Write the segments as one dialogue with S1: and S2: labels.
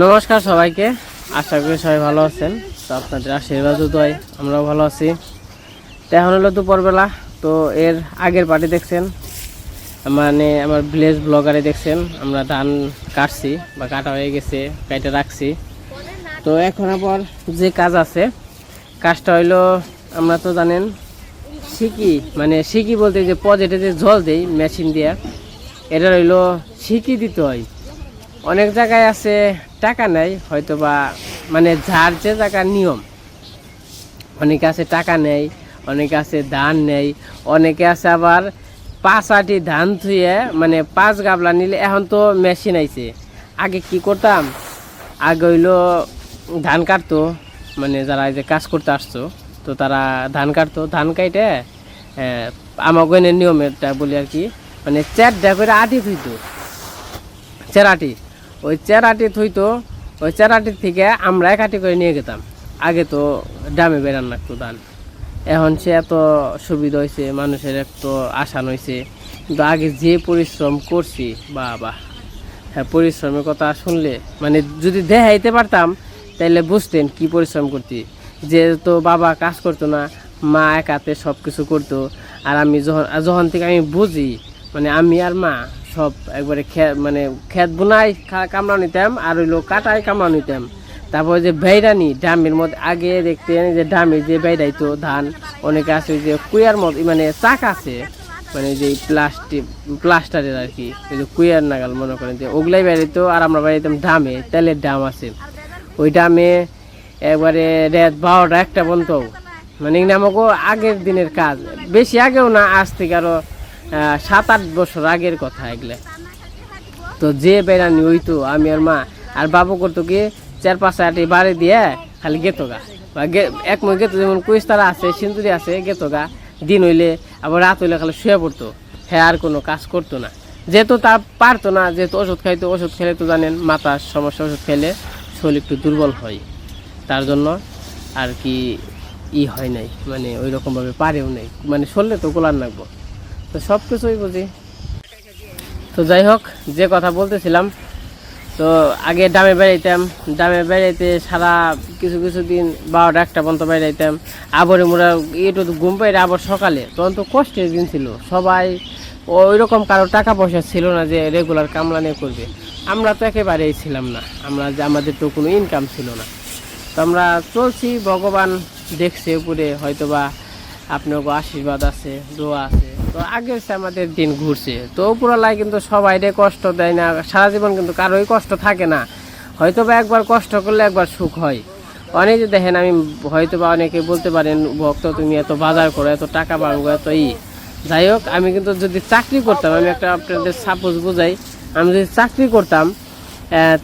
S1: নমস্কার সবাইকে। আশা করি সবাই ভালো আছেন। তো আপনাদের আশীর্বাদ দোয়াই আমরাও ভালো আছি। তো এখন হলো দুপুরবেলা। তো এর আগের পার্টি দেখছেন। মানে আমার ভিলেজ ব্লগারে দেখছেন। আমরা ধান কাটছি বা কাটা হয়ে গেছে কাইটে রাখছি। তো এখন আবার যে কাজ আছে, কাজটা হইল আমরা তো জানেন, সিকি মানে সিকি বলতে যে পজেটে যে জল দেই, মেশিন দিয়ে, এটা হইল সিকি দিতে হয়। অনেক জায়গায় আছে, টাকা নেই হয়তো বা মানে যার যে জায়গার নিয়ম। অনেকে আছে টাকা নেই, অনেকে আছে ধান নেই, অনেকে আছে আবার পাঁচ আটি ধান ধুয়ে মানে পাঁচ গাবলা নিলে এখন তো মেশিন আইছে। আগে কি করতাম? আগে হইল ধান কাটতো মানে যারা এই যে কাজ করতে আসতো, তো তারা ধান কাটতো, ধান কাইটে আমার গয়নের নিয়মেরটা বলি আর কি মানে চারটা করে আটি ধুইতো। চেরাটি ওই চেরাটি থইতো, ওই চেরাটির থেকে আমরা এক আটি করে নিয়ে যেতাম আগে তো ডামে বেরান লাগতো ধান। এখন সে এত সুবিধা হয়েছে মানুষের এত আসান হয়েছে কিন্তু আগে যে পরিশ্রম করছি বা বা হ্যাঁ পরিশ্রমের কথা শুনলে মানে যদি দেখাইতে পারতাম তাহলে বুঝতেন কি পরিশ্রম করতি। যে তো বাবা কাজ করতো না, মা এক হাতে সব কিছু করতো। আর আমি যখন যখন থেকে আমি বুঝি মানে আমি আর মা সব একবারে মানে খেত বোনাই কামড়া নিতাম আর হইল কাটাই কামড়া নিতাম। তারপর যে বেড়ানি ডামের মধ্যে আগে দেখতেন যে ডামে যে বেড়াইতো ধান অনেকে আছে যে কুয়ার মধ্যে মানে চাক আছে মানে যে প্লাস্টিক প্লাস্টারের আর কি ওই যে কুয়ার নাগাল মনে করেন যে ওগুলাই বেড়াইতো আর আমরা বেড়াইতাম ডামে তেলের ডাম আছে। ওই ডামে একবারে রাত বারোটা একটা পর্যন্ত। মানে আমাকে আগের দিনের কাজ বেশি আগেও না আজ থেকে আরও আহ, সাত আট বছর আগের কথা এগুলো। তো যে বেড়ানি হইতো, আমি আর মা, আর বাবু করতো কি, চার পাঁচ আটি বাড়ি দিয়ে খালি গেতো গা। বা এক মনে গেতো, যেমন কুইস্তারা আছে, সিন্দুরি আছে, গেতো গা। দিন হইলে, আবার রাত হইলে খালি শুয়ে পড়তো। হ্যাঁ আর কোনো কাজ করতো না। যেহেতু তা পারতো না, যেহেতু ওষুধ খাইতো, ওষুধ খেলে তো জানেন, মাথার সমস্যা, ওষুধ খেলে শরীর একটু দুর্বল হয়। তার জন্য আর কি ই হয় নাই মানে ওই রকমভাবে পারেও নেই। মানে শরীরে তো গোলার লাগবো। তো সব কিছুই বুঝি। তো যাই হোক, যে কথা বলতেছিলাম, তো আগে ডামে বেড়াইতাম, ডামে বেড়াইতে সারা কিছু কিছু দিন বারোটা একটা পর্যন্ত বেড়াইতাম। আবরে মোরা একটু ঘুম পাইলে আবার সকালে, তখন তো কষ্টের দিন ছিল। সবাই ওই রকম কারও টাকা পয়সা ছিল না যে রেগুলার কামলানে করবে। আমরা তো একেবারেই ছিলাম না। আমরা যে আমাদের তো কোনো ইনকাম ছিল না। তো আমরা চলছি, ভগবান দেখছে উপরে, হয়তোবা আপনার আশীর্বাদ আছে, দোয়া আছে। তো আগের চেয়ে আমাদের দিন ঘুরছে। তো উপরালায় কিন্তু সবাই কষ্ট দেয় না, সারা জীবন কিন্তু কারোই কষ্ট থাকে না। হয়তো বা একবার কষ্ট করলে একবার সুখ হয়। অনেকে দেখেন, আমি হয়তো বা অনেকে বলতে পারেন, ভক্ত, তুমি এত বাজার করো, এত টাকা বাড়বো, এত ই। যাই হোক, আমি কিন্তু যদি চাকরি করতাম, আমি একটা আপনাদের সাপোজ বোঝাই, আমি যদি চাকরি করতাম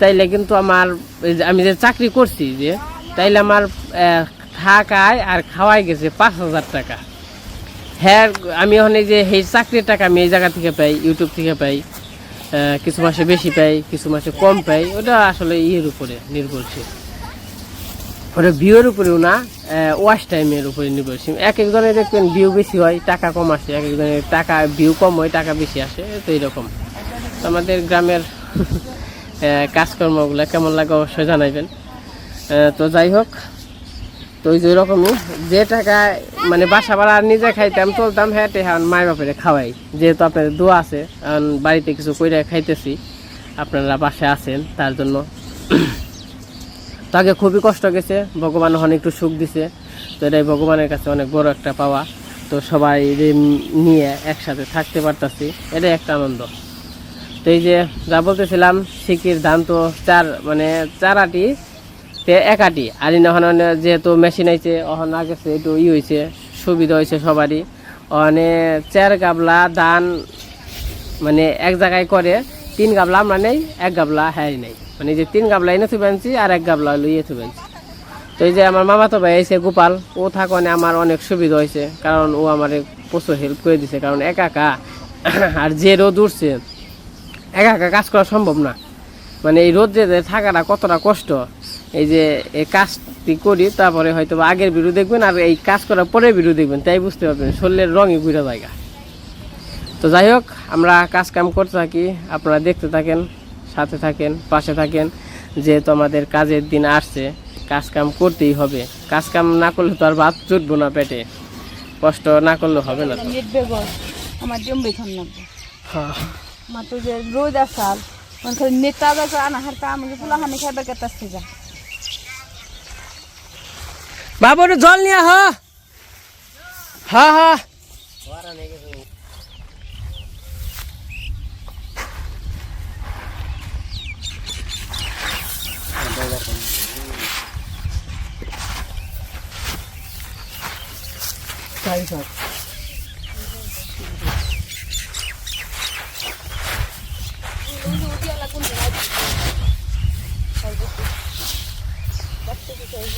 S1: তাইলে কিন্তু আমার আমি যে চাকরি করছি যে, তাইলে আমার থাকায় আর খাওয়াই গেছে পাঁচ হাজার টাকা। হ্যাঁ আমি ওখানে যে এই চাকরির টাকা আমি এই জায়গা থেকে পাই ইউটিউব থেকে পাই কিছু মাসে বেশি পাই, কিছু মাসে কম পাই, ওটা আসলে ইয়ের উপরে নির্ভরশীল। ওটা ভিউয়ের উপরেও না ওয়াশ টাইমের উপরে নির্ভরশীল। এক একজনের দেখবেন ভিউ বেশি হয়, টাকা কম আসে, এক একজনের টাকা ভিউ কম হয়, টাকা বেশি আসে তো এইরকম তো আমাদের গ্রামের কাজকর্মগুলো কেমন লাগে অবশ্যই জানাইবেন। তো যাই হোক তো ওই যে ওরকমই যে টাকা মানে বাসা ভাড়া নিজে খাইতাম, চলতাম হ্যাঁ এখন মায়ের বাপেরে খাওয়াই। যেহেতু আপনাদের দোয়া আছে বাড়িতে কিছু কইরা খাইতেছি। আপনারা বাসায় আছেন, তার জন্য। তাকে খুবই কষ্ট গেছে, ভগবান ওখানে একটু সুখ দিছে। তো এটাই ভগবানের কাছে অনেক বড় একটা পাওয়া। তো সবাই নিয়ে একসাথে থাকতে পারতাছি, এটাই একটা আনন্দ। তো এই যে যা বলতেছিলাম, সিকির ধান তো চার মানে চার আটি তে এক আটি আর ওখানে যেহেতু মেশিন আইছে ওখানে আগেছে একটু ই হয়েছে সুবিধা হয়েছে সবারই। ওখানে চার গাবলা ধান মানে এক জায়গায় করে, তিন গাবলা আমরা নেই, এক গাবলা হ্যাঁ নেই। মানে যে তিন গাবলা এনে থুবে আনছি, আর এক গাবলা হলো ইয়ে থুবে আনছি। তো এই যে আমার মামা তো ভাই এসে গোপাল, ও থাকনে আমার অনেক সুবিধা হয়েছে কারণ ও আমার প্রচুর হেল্প করে দিছে, কারণ একা একা আর যে রোদ উঠছে, একা একা কাজ করা সম্ভব না। মানে এই রোদ্রে যে থাকাটা কতটা কষ্ট এই যে এই কাজটি করি তারপরে হয়তো আগের ভিডিও দেখবেন আর এই কাজ করার পরে ভিডিও দেখবেন তাই বুঝতে পারবেন শরীরের রঙই ঘুরে জায়গা তো যাই হোক আমরা কাজ কাম করতে থাকি আপনারা দেখতে থাকেন সাথে থাকেন পাশে থাকেন যেহেতু আমাদের কাজের দিন আসছে কাজ কাম করতেই হবে। কাজ কাম না করলে তো আর ভাত জুটবো না পেটে কষ্ট না করলে হবে না
S2: আমার জম্বি
S1: হ্যাঁ।
S2: তো যে রোদ আসাল করে আনা হারতা আমাকে পোলা হানি খাইবার কেতাস থেকে
S1: বাবু জল নিয়ে হ হ্যাঁ হ্যাঁ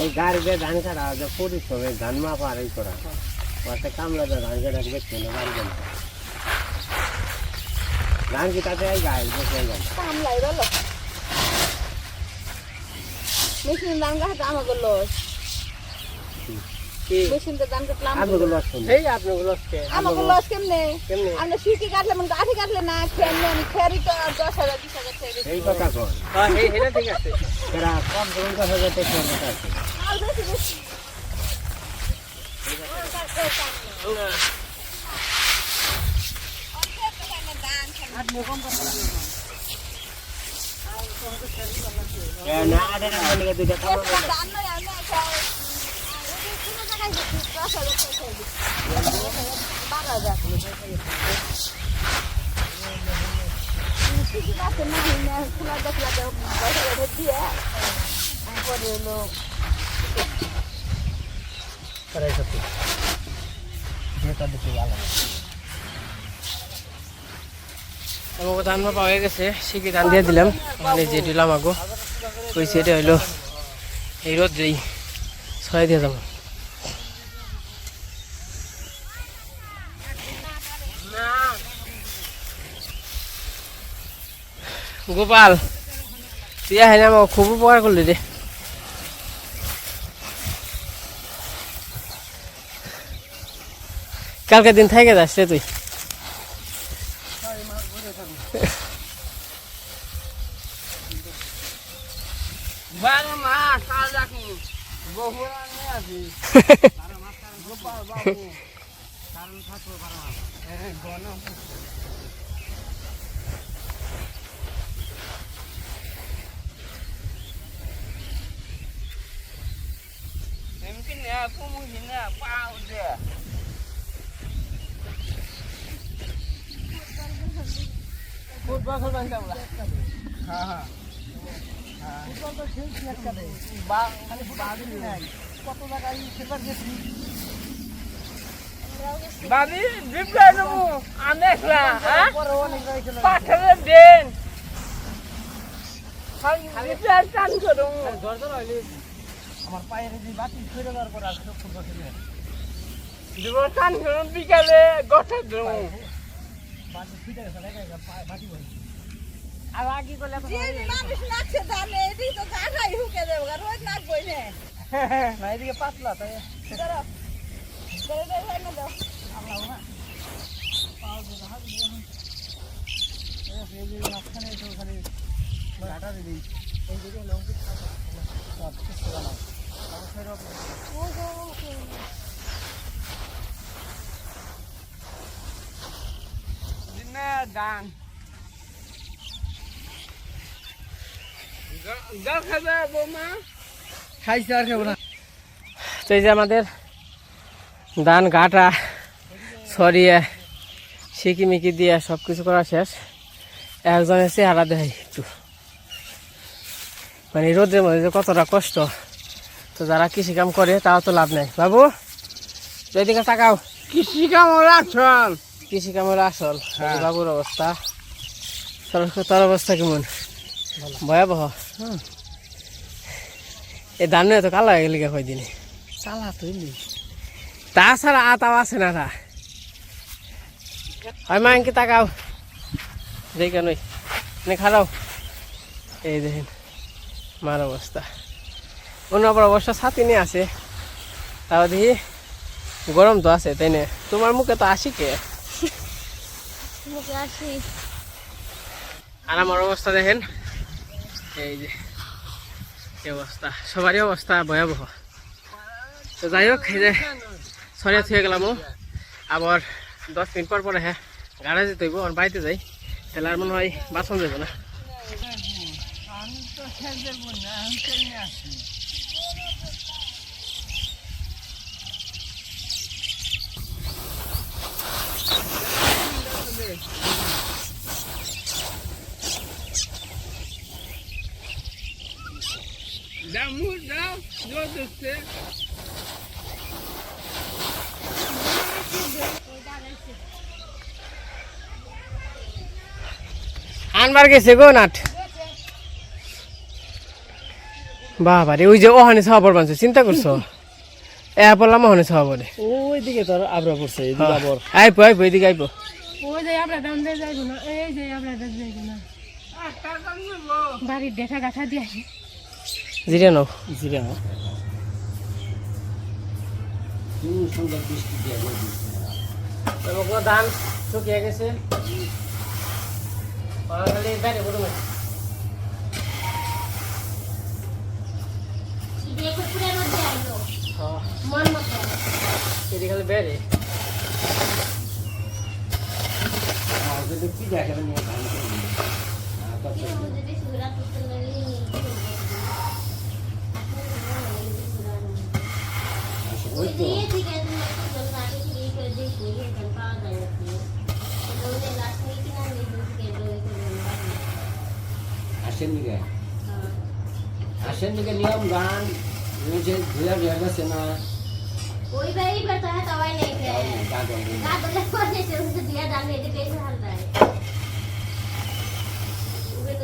S1: এই গাড়িতে ধান কাটা যে পরিশ্রমে ধান মাপা আর এই করা ওতে কামলাতে ধান কাটা দেখছে না বাড়ি গেল ধান কি তাতে এই গাড়ি বসে গেল
S2: কামলাই গেল মেশিন দাম গাছে আমাকে লস। না। আরে
S1: না দুইটা আমাকে ধান পাওয়া হয়ে গেছে, শিখে ধান দিয়ে দিলাম। মানে যে দিলাম আগো ওই সেটা হইল এই রোদ ছয় দিয়ে যাব। গোপাল তুই আহে না আমাকে খুব উপকার করলি রে। কালকে দিন থেকে যাস রে তুই।
S3: বাবি বিপ্লব নেব আমি একলা হ্যাঁ পাঠালে দেন বিপ্লব টান করো দিব টান করো বিকালে গঠে দেবো আর আগে করলে তো
S2: যে মানুষ নাচছে ধানে এদিকে তো গাঠাই হুকে দেবো রোজ নাচবই না
S3: না এদিকে পাতলা তাই
S2: ধরো করে দে হয় না দাও
S3: দিনে দান জল খাবে বৌমা
S1: খাইছে আর কেমন তো এই যে আমাদের ধান ঘাটা সরিয়ে সিকিমিকি দিয়ে সব কিছু করা শেষ। একজনের চেহারা দেয় একটু। মানে এই রোদের মধ্যে যে কতটা কষ্ট। তো যারা কৃষি কাম করে তাও তো লাভ নাই। বাবু এদিকে তাকাও।
S3: কৃষি কাম রাখছন
S1: কৃষি কামের আসল। এই যে বাবুর অবস্থা। তোর অবস্থা কেমন? ভয়াবহ। এই ধান তো কালো হয়ে গেলি কয়দিনে। চালা তুই তাছাড়া আতাও আছে না তা। হয় মা আঙ্কি তাকাও। দেই কেন নে খারাও এই দেখেন মার অবস্থা। অন্য আবার অবশ্য ছাতি নিয়ে আছে তাও দেখি গরম তো আছে তাই না? তোমার মুখে তো আসি কে? আর আমার অবস্থা দেখেন এই যে অবস্থা? সবারই অবস্থা ভয়াবহ। তো যাই হোক এই যে সরিয়া থুয়ে গেলাম আবার দশ মিনিট পর পরে হ্যাঁ গাড়ি যেতে হইব আমার বাড়িতে যাই। তাহলে আর মনে হয় বাসন যাব না।
S3: দিচ্ছে
S1: আনবার গেছে গো নাট। বাবা রে ওই যে ওখানে ছাওয়া পড়বানছে চিন্তা করছ? এ পড়লাম ওখানে ছাওয়া পড়ে
S4: ওই দিকে তোর আবরা পড়ছে
S1: হ্যাঁ। আইপো আইপো এদিকে আইপো।
S5: ওই যে আমরা দাম দিয়ে যাইবো না এই যে আমরা দাম যাইবো না। বাড়ির দেখা গাথা দিয়ে আসি।
S1: জিরে নাও।
S4: জিরা
S1: তোমাকে ধান শুকিয়ে গেছে বড়। মাছ
S5: দেখো পুরো রোদ দিয়ে আইলো
S1: হ্যাঁ
S5: মন মতো
S1: এদিকে খালি বাইরে
S5: যদি সুরা করতে লাগে ওই দিয়ে থেকে তুমি একটু জল কাটে দিয়ে করে দেখো এখানে পাওয়া যায় নাকি ওই লাস্ট মিনিট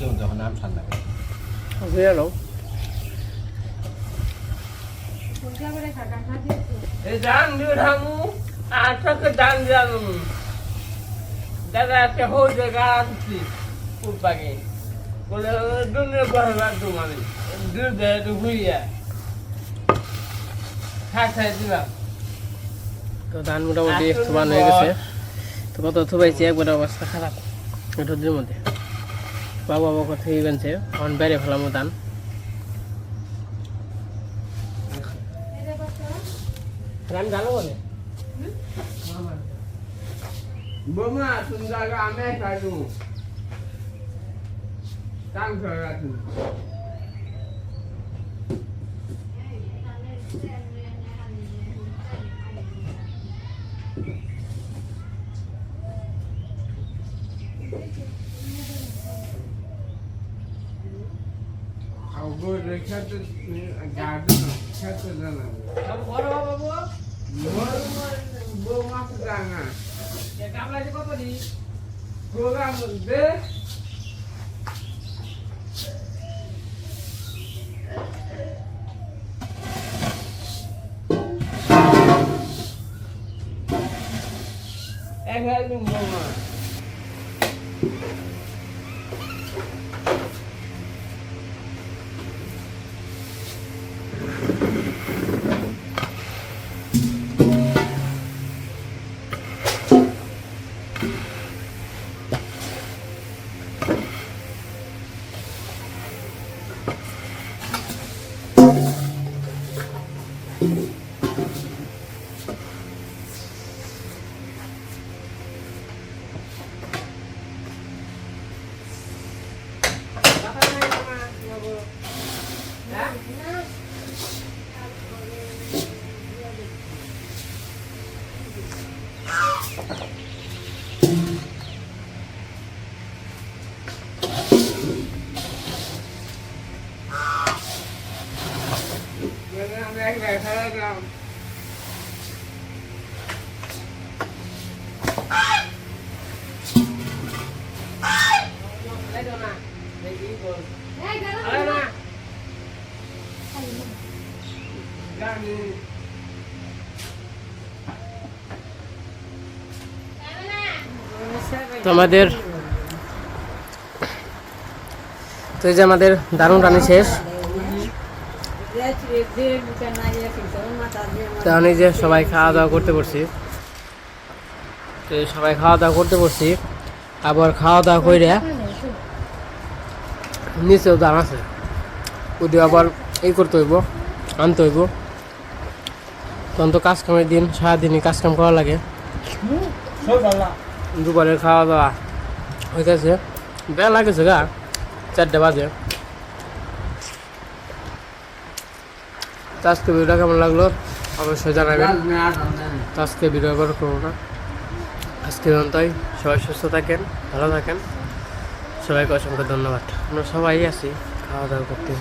S6: লোক যখন নাম ঠান্ডা
S5: করে
S3: দাদা একটা হয়ে জায়গা আনছি উপাকে বলে দুনিয়া বহে বাদ মানে। দুধ দেয় তো ভুইয়া খাই দিলাম।
S1: তো ধান মোটামুটি থুবান হয়ে গেছে। তো কত থুবাইছি একবার অবস্থা খারাপ। রোদ্রের মধ্যে। বাবা বাবা কথা গেছে অন বেড়ে ফেলাম ধান ধান ভালো বলে?
S3: বোমা, তুমি জায়গা আমি খাইলু টান করে রাখুন আউগো রেখা তো গার্ডেন খেতে জানা
S1: বড় বাবা বাবু
S3: বোমা জানা
S1: কামলা কত দি
S3: গোলাম
S1: আমাদের তো এই যে আমাদের দারুণ রানি শেষ। এই যে সবাই খাওয়া দাওয়া করতে পারছি তো সবাই খাওয়া দাওয়া করতে পারছি আবার খাওয়া দাওয়া করে নিচেও দাম আছে। আবার এই করতে হইব, আনতে হইব। তখন তো কাজ কামের দিন, সারাদিনই কাজ কাম করা লাগে। দুপুরের খাওয়া দাওয়া হইতেছে। বেলা লাগেছে গা, চারটে বাজে। আজকে ভিডিওটা কেমন লাগল অবশ্যই জানাবেন। আজকে ভিডিও করে করব না। আজকে পর্যন্তই। সবাই সুস্থ থাকেন, ভালো থাকেন। সবাইকে অসংখ্য ধন্যবাদ। আমরা সবাই আছি, খাওয়া দাওয়া করতে।